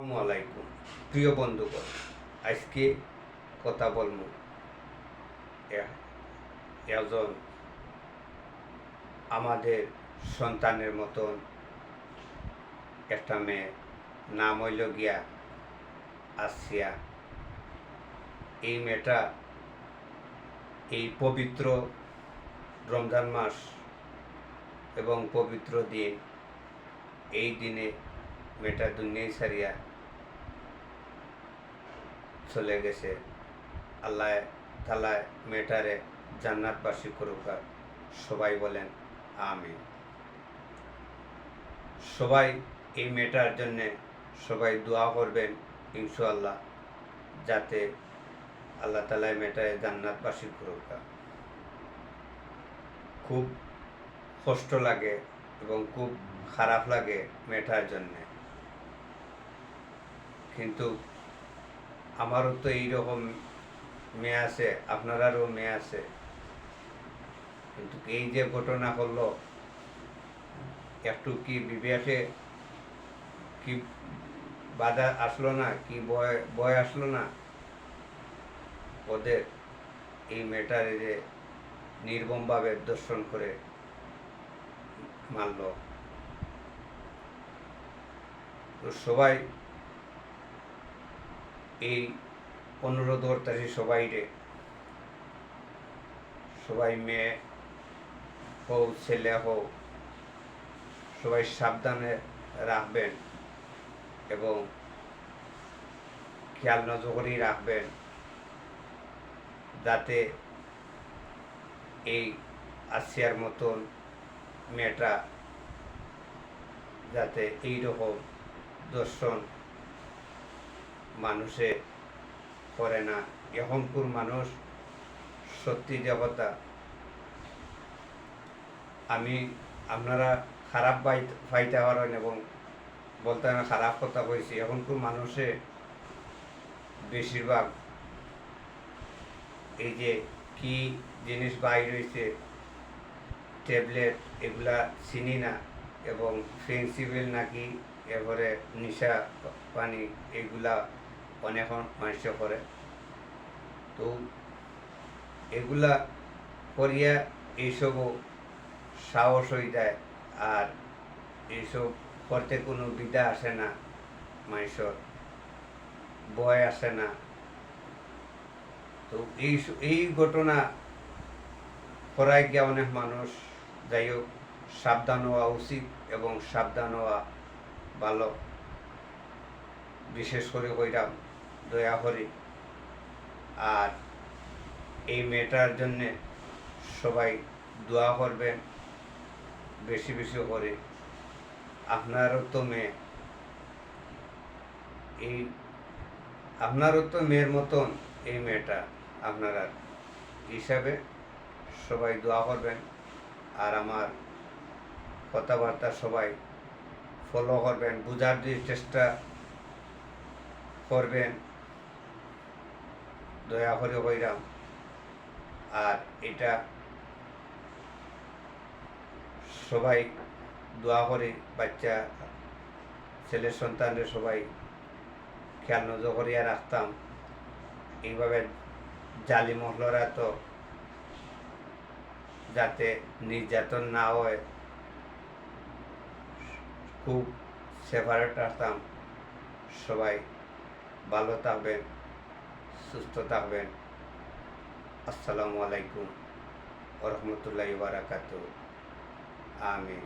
আলাইকুম প্রিয় বন্ধুগণ, আজকে কথা বলব একজন আমাদের সন্তানের মতন একটা মেয়ে, নাম হইল গিয়া আসিয়া। এই মেয়েটা এই পবিত্র রমজান মাস এবং পবিত্র দিন, এই দিনে মেয়েটা দুনিয়ায় সারিয়া চলে গেছে। আল্লাহ তালায় মেয়েটারে জান্নাতবাসী করুক সবাই বলেন আমি সবাই এই মেয়েটার জন্যে সবাই দোয়া করবেন, ইনশাআল্লাহ, যাতে আল্লাহ তালায় মেয়েটায় জান্নাতবাসী করুক খুব কষ্ট লাগে এবং খুব খারাপ লাগে মেয়েটার জন্যে। কিন্তু আমারও তো এইরকম মেয়ে আছে, আপনারারও মেয়ে আছে। কিন্তু এই যে ঘটনা করল একটু কি বিবেকে কি বাধা আসলো না, কি বয় বয় আসলো না? ওদের এই মেয়েটারে যে নির্মমভাবে দর্শন করে মারল। তো সবাই এই অনুরোধ করতেছি সবাইরে সবাই মেয়ে হোক, ছেলে হোক, সবাই সাবধানে রাখবেন এবং খেয়াল নজরই রাখবেন যাতে এই আসিয়ার মতন মেয়েটা যাতে এইরকম দর্শন মানুষে করে না। এখনকার মানুষ সত্যি দেবতা। আমি, আপনারা খারাপ পাই পাইতে পারেন এবং বলতে আমি খারাপ কথা কইছি। এখনকার মানুষে বেশিরভাগ এই যে কি জিনিস বাইর হয়েছে ট্যাবলেট, এগুলা চিনি না এবং ফেন্সিবিল নাকি এরপরে নিশা পানি, এগুলা অনেক মানুষ করে। তো এগুলা করিয়া এইসবও সাহস হয়ে যায় আর এইসব করতে কোনো বিদা আসে না মানুষের ভয় আসে না। তো এই এই ঘটনা করায় গিয়া অনেক মানুষ যাই হোক সাবধান হওয়া উচিত এবং সাবধান হওয়া ভালো। বিশেষ করে কইরাম দয়া করি। আর এই মেয়েটার জন্যে সবাই দোয়া করবেন, বেশি বেশি করে। আপনারও তো মেয়ে। এই আপনারও তো মেয়ের মতন এই মেয়েটা। আপনারা হিসাবে সবাই দোয়া করবেন। আর আমার কথাবার্তা সবাই ফলো করবেন, বুঝার যে চেষ্টা করবেন। দয়া করে কইরাম আর এটা সবাই দোয়া করে, বাচ্চা ছেলের সন্তানদের সবাই খেয়াল নজর করিয়া রাখতাম। এইভাবে জালি মহলরা তো যাতে নির্যাতন না হয়, খুব সেপারেট রাখতাম। সবাই ভালো থাকবেন। সুস্থ থাকবেন। আসসালামু আলাইকুম ওরহমতুল্লাহ বারাকাতু আমিন।